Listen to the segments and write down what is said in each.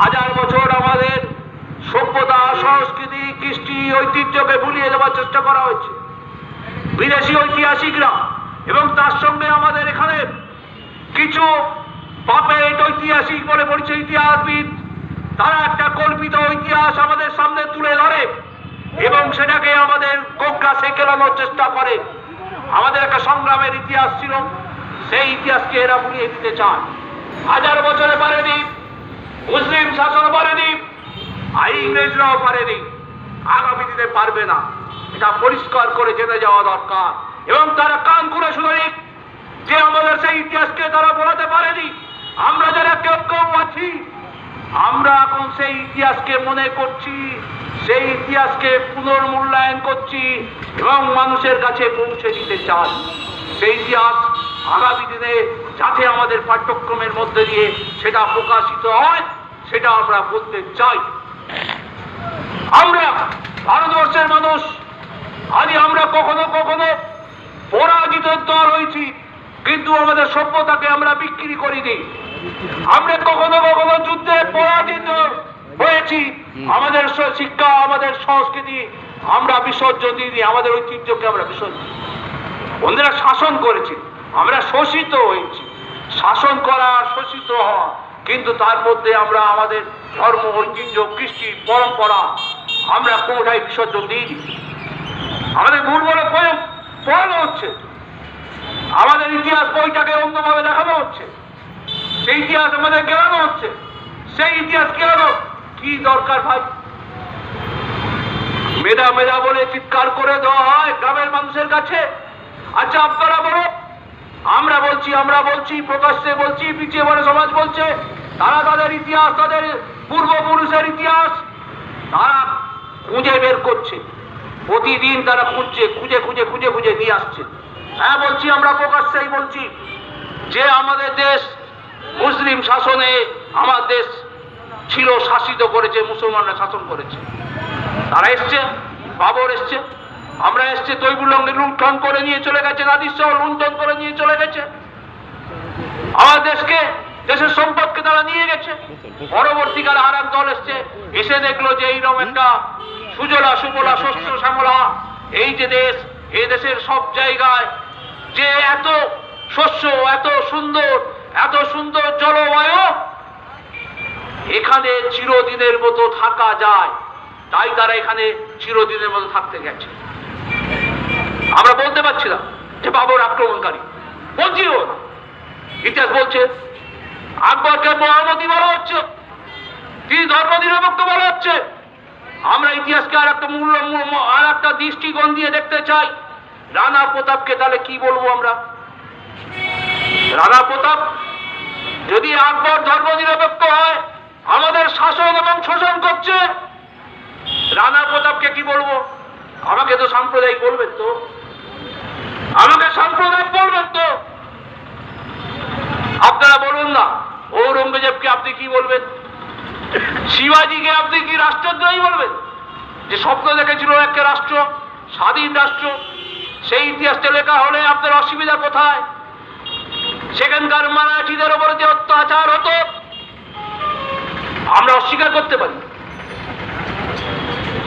হাজার বছর আমাদের সভ্যতা, সংস্কৃতি, কৃষ্টি, ঐতিহ্যকে ভুলিয়ে দেওয়ার চেষ্টা করা হয়েছে। বিদেশি ঐতিহাসিকরা এবং তার সঙ্গে আমাদের এখানে কিছু পাপেট ঐতিহাসিক বলে পরিচয় ইতিহাসবিদ, তারা একটা কল্পিত ইতিহাস আমাদের সামনে তুলে ধরে এবং সেটাকে আমাদের কোকড়া সেকেলানোর চেষ্টা করে। আমাদের একটা সংগ্রামের ইতিহাস ছিল, সেই ইতিহাসকে এরা ভুলিয়ে দিতে চায়। হাজার বছরে পারেনি মুসলিম শাসন পারেনি আর ইংরেজরাও পারেনি। আগামী দিনে পারবে না। এটা পরিষ্কার করে জেনে যাওয়া দরকার। এবং তারা কান করে শুনে যে আমাদের সেই ইতিহাসকে তারা বলাতে পারেনি। আমরা যারা কেউ কেউ আছি, আমরা এখন সেই ইতিহাসকে মনে করছি, সেই ইতিহাসকে পুনর্মূল্যায়ন করছি এবং মানুষের কাছে পৌঁছে দিতে চাই। সেই ইতিহাস আগামী দিনে যাতে আমাদের পাঠ্যক্রমের মধ্যে দিয়ে সেটা প্রকাশিত হয়, সেটা আমরা বলতে চাই। আমরা ভারতবর্ষের মানুষ আজ আমরা কখনো কখনো পরাজিত দল হয়েছি, কিন্তু আমাদের সভ্যতাকে আমরা বিক্রি করিনি। আমরা কখনো কখনো যুদ্ধে পরাজিত হয়েছি। আমাদের শিক্ষা, আমাদের সংস্কৃতি আমরা বিসর্জন দিইনি, আমাদের ঐতিহ্যকে আমরা বিসর্জন। অন্যরা শাসন করেছে। আমরা শোষিত হয়েছি। শাসন করা শোষিত হওয়া। কিন্তু তার মধ্যে আমরা আমাদের ধর্ম, ঐতিহ্য, কৃষ্টি, পরম্পরা, আমরা কোনোটাই বিসর্জন দিইনি? আমাদের পড়ে- পড়ানো হচ্ছে। আমাদের ইতিহাস বইটাকে অন্যভাবে দেখানো হচ্ছে। সেই ইতিহাস আমাদের গেলানো হচ্ছে। সেই ইতিহাস গেলানো কি দরকার ভাই? মেধা মেধা বলে চিৎকার করে দেওয়া হয় গ্রামের মানুষের কাছে। আচ্ছা আপনারা বলো আমরা বলছি আমরা বলছি, প্রকাশ্যে বলছি, পিছিয়ে বলে সমাজ বলছে, তারা তাদের ইতিহাস, তাদের পূর্বপুরুষের ইতিহাস, তারা খুঁজে বের করছে। প্রতিদিন তারা খুঁজছে, খুঁজে খুঁজে খুঁজে খুঁজে নিয়ে আসছে। হ্যাঁ বলছি, আমরা প্রকাশ্যেই বলছি যে আমাদের দেশ মুসলিম শাসনে আমার দেশ ছিল শাসিত করেছে, মুসলমানরা শাসন করেছে। তারা এসছে, বাবর এসছে। আমরা এসছে তৈবুল্লঙ্গে লুণ্ঠন করে নিয়ে চলে গেছে সহ লুণ্ঠন করে নিয়ে চলে গেছে। আমার দেশকে, দেশের সম্পদকে তারা নিয়ে গেছে। পরবর্তীকালে আর এক দল এসছে, এসে দেখল যে এইরকম একটা সুজলা সুফলা শস্য, শ্যামলা, এই যে দেশ এই দেশের সব জায়গায় যে এত শস্য, এত সুন্দর এত সুন্দর জলবায়ু, এখানে চিরদিনের মতো থাকা যায়। তাই তারা এখানে চিরদিনের মতো থাকতে গেছে। বলতে যে বাবর আক্রমণকারী। বলছিও না। ইতিহাস বলছে, আকবরকে মহামতি বলা হচ্ছে, তিনি ধর্ম নিরপেক্ষ বলা হচ্ছে। আমরা ইতিহাসকে আর একটা মূল্য- আর একটা দৃষ্টিকোণ দিয়ে দেখতে চাই। রানা প্রতাপকে তাহলে কি বলব আমরা? রানা প্রতাপ, যদি আকবর ধর্ম নিরপেক্ষ হয়, আমাদের শাসন এবং শোষণ করছে, রানা প্রতাপকে কি বলব? আমাকে তো সাম্প্রদায়িক বলবেন তো আমাকে সাম্প্রদায়িক বলবেন তো আপনারা বলুন না ঔরঙ্গজেবকে আপনি কি বলবেন শিবাজিকে আপনি কি রাষ্ট্রদ্রোহী বলবেন যে স্বপ্ন দেখেছিল একটা রাষ্ট্র, স্বাধীন রাষ্ট্র, সেই ইতিহাসটা লেখা হলে আপনার অসুবিধা কোথায়? সেখানকার মারাঠিদের উপরে যে অত্যাচার হতো, আমরা অস্বীকার করতে পারি।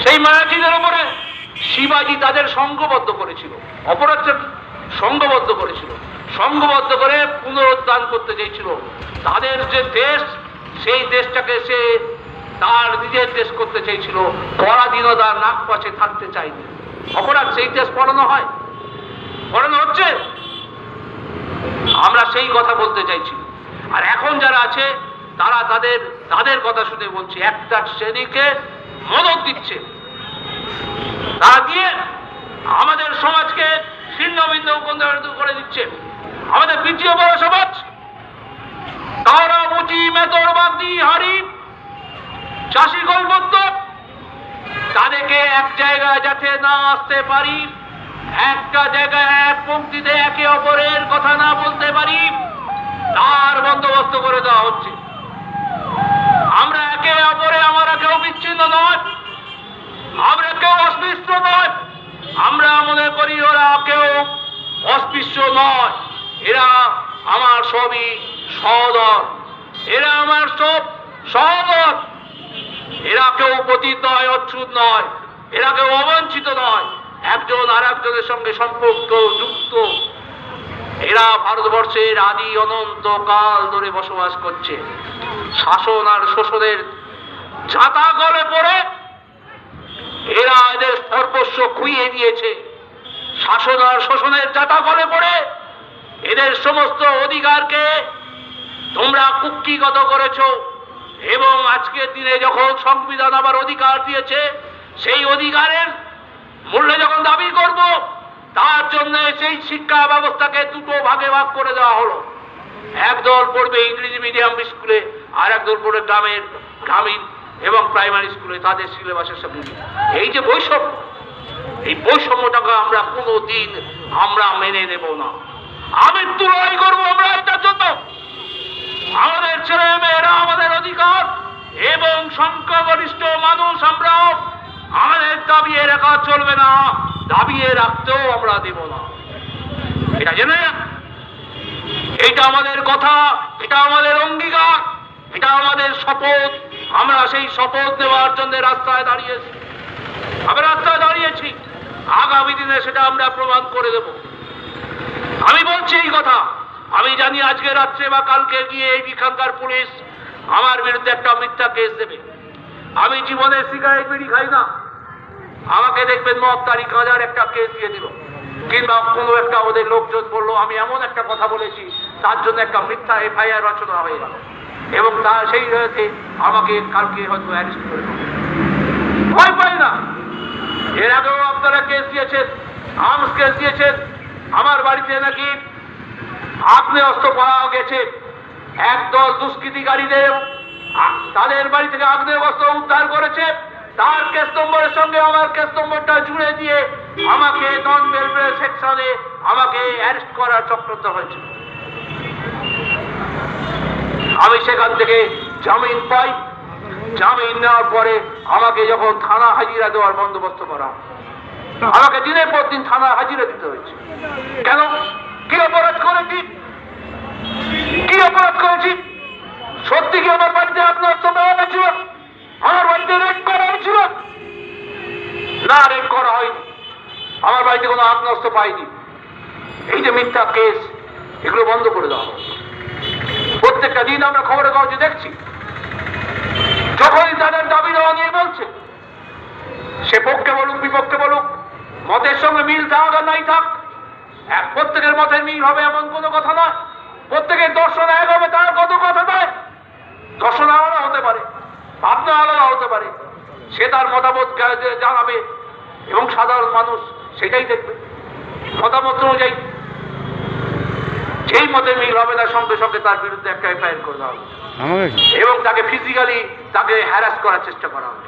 সেই মারাঠিদের ওপরে শিবাজি তাদের সংঘবদ্ধ করেছিল, অপরাধটা সংঘবদ্ধ করেছিল। সংঘবদ্ধ করে পুনরুদ্ধার করতে চেয়েছিল। তাদের যে দেশ, সেই দেশটাকে সে তার নিজের দেশ করতে চেয়েছিল পরাধীনতার নাক পাশে থাকতে চাইনি। অপরাধ সেই দেশ পড়ানো হয়। পড়ানো হচ্ছে। আমরা সেই কথা বলতে চাইছি। আর এখন যারা আছে, তারা তাদের তাদের কথা শুনে বলছে, একটা শ্রেণীকে মদত দিচ্ছে। তা দিয়ে আমাদের সমাজকে ছিন্ন ভিন্ন করে দিচ্ছে। আমাদের পিছিয়ে বড় সমাজ। তারা মুচি মেতর বাগদি হারি চাষি কৈবদ্য তাদেরকে এক জায়গায় যাতে না আসতে পারি, একটা জায়গায় এক পঙ্ক্তিতে একে অপরের কথা না বলতে পারি, তার বন্দোবস্ত করে দেওয়া হচ্ছে। আমরা একে অপরে আমরা কেউ বিচ্ছিন্ন নয়, আমরা কেউ অস্পৃশ্য নয়। আমরা মনে করি ওরা কেউ অস্পৃশ্য নয়। এরা আমার সবই সহদর। এরা আমার সব সহদর। কেউ পতিত নয়, অচ্ছুত নয়। এরা কেউ অবাঞ্ছিত নয়। একজন আর একজনের সঙ্গে সম্পর্ক যুক্ত। এরা ভারতবর্ষের আদি অনন্ত কাল ধরে বসবাস করছে। শাসন আর শোষণের ছাতা গলে পড়ে। এরা এদের সর্বস্ব খুইয়ে দিয়েছে। শাসন আর শোষণের জাতা গলে পড়ে। এদের সমস্ত অধিকারকে তোমরা কুক্ষিগত করেছ। এবং আজকের দিনে যখন সংবিধান আবার অধিকার দিয়েছে, সেই অধিকারের মূল্যে যখন দাবি করব, তার জন্য সেই শিক্ষা ব্যবস্থাকে দুটো ভাগে ভাগ করে দেওয়া হলো। একদল পড়বে ইংরেজি মিডিয়াম স্কুলে, আর একদল পড়বে গ্রামের গ্রামীণ এবং প্রাইমারি স্কুলে, তাদের সিলেবাসের সঙ্গে এই যে বৈষম্য, এই বৈষম্যটাকে আমরা কোনো দিন আমরা মেনে নেব না। আমি তুলনাই করব আমরা এটার জন্য আমাদের ছেলে মেয়েরা আমাদের অধিকার এবং সংখ্যাগরিষ্ঠ মানুষ আমরাও আমাদের দাবিয়ে রাখা চলবে না। দাবিয়ে রাখতেও আমরা দেব না। এটা জেনে এটা আমাদের কথা, এটা আমাদের অঙ্গীকার, এটা আমাদের শপথ। আমরা সেই শপথ নেওয়ার জন্য রাস্তায় দাঁড়িয়েছি। আমরা রাস্তায় দাঁড়িয়েছি। আগামী দিনে সেটা আমরা প্রমাণ করে দেব। আমি বলছি এই কথা। আমি জানি আজকে রাত্রে বা কালকে গিয়ে এই এখানকার পুলিশ আমার বিরুদ্ধে একটা মিথ্যা কেস দেবে। আমি জীবনে সিগারেট বিড়ি খাই না। আমাকে দেখবেন মদ তারিখ হাজার একটা কেস দিয়ে দিল। কিংবা কোনো একটা ওদের লোকজন বলল, আমি এমন একটা কথা বলেছি, তার জন্য একটা মিথ্যা এফআইআর রচনা হয়ে গেল। এবং তা সেই রয়েছে, আমাকে কালকে হয়তো অ্যারেস্ট করে ভয় পাই না। এর আগেও আপনারা কেস দিয়েছেন আর্মস কেস দিয়েছেন। আমার বাড়িতে নাকি আগ্নেয় অস্ত্র পাওয়া গেছে। একদল দুষ্কৃতিকারীদের তাদের বাড়ি থেকে আগ্নেয় অস্ত্র উদ্ধার করেছে। তার কেস নম্বরের সঙ্গে আমার কেস নম্বরটা জুড়ে দিয়ে আমাকে নন ওয়েলফেয়ার সেকশনে আমাকে অ্যারেস্ট করার চক্রান্ত হয়েছে। আমি সেখান থেকে জামিন পাই। জামিন নেওয়ার পরে আমাকে যখন থানা হাজিরা দেওয়ার বন্দোবস্ত করা আমাকে দিনের পর দিন থানা হাজিরা দিতে হয়েছে। কেন? কি অপরাধ করেছি? কি অপরাধ করেছি? সত্যি কি আমার বাড়িতে আপনার পাওয়া গেছিল আমার বাড়িতে রেড করা হয়েছিল? না রেড করা হয়নি। আমার বাড়িতে কোনো আগ্নস্ত পাইনি। এই যে মিথ্যা কেস, এগুলো বন্ধ করে দেওয়া প্রত্যেকটা দিন আমরা খবরের কাগজে দেখছি। যখনই তাদের দাবি দেওয়া নিয়ে বলছে, সে পক্ষে বলুক, বিপক্ষে বলুক, মতের সঙ্গে মিল থাক আর নাই থাক, এক প্রত্যেকের মতের মিল হবে এমন কোনো কথা নয়। প্রত্যেকের দর্শন এক হবে তার কত কথা নয় দর্শন আলাদা হতে পারে ভাবনা আলাদা হতে পারে। সে তার মতামত জানাবে এবং সাধারণ মানুষ সেটাই দেখবে। মতামত অনুযায়ী সেই মতে মিল হবে না সঙ্গে সঙ্গে তার বিরুদ্ধে একটা এফআইআর করে দেওয়া হবে। এবং তাকে ফিজিক্যালি তাকে হ্যারাস করার চেষ্টা করা হবে।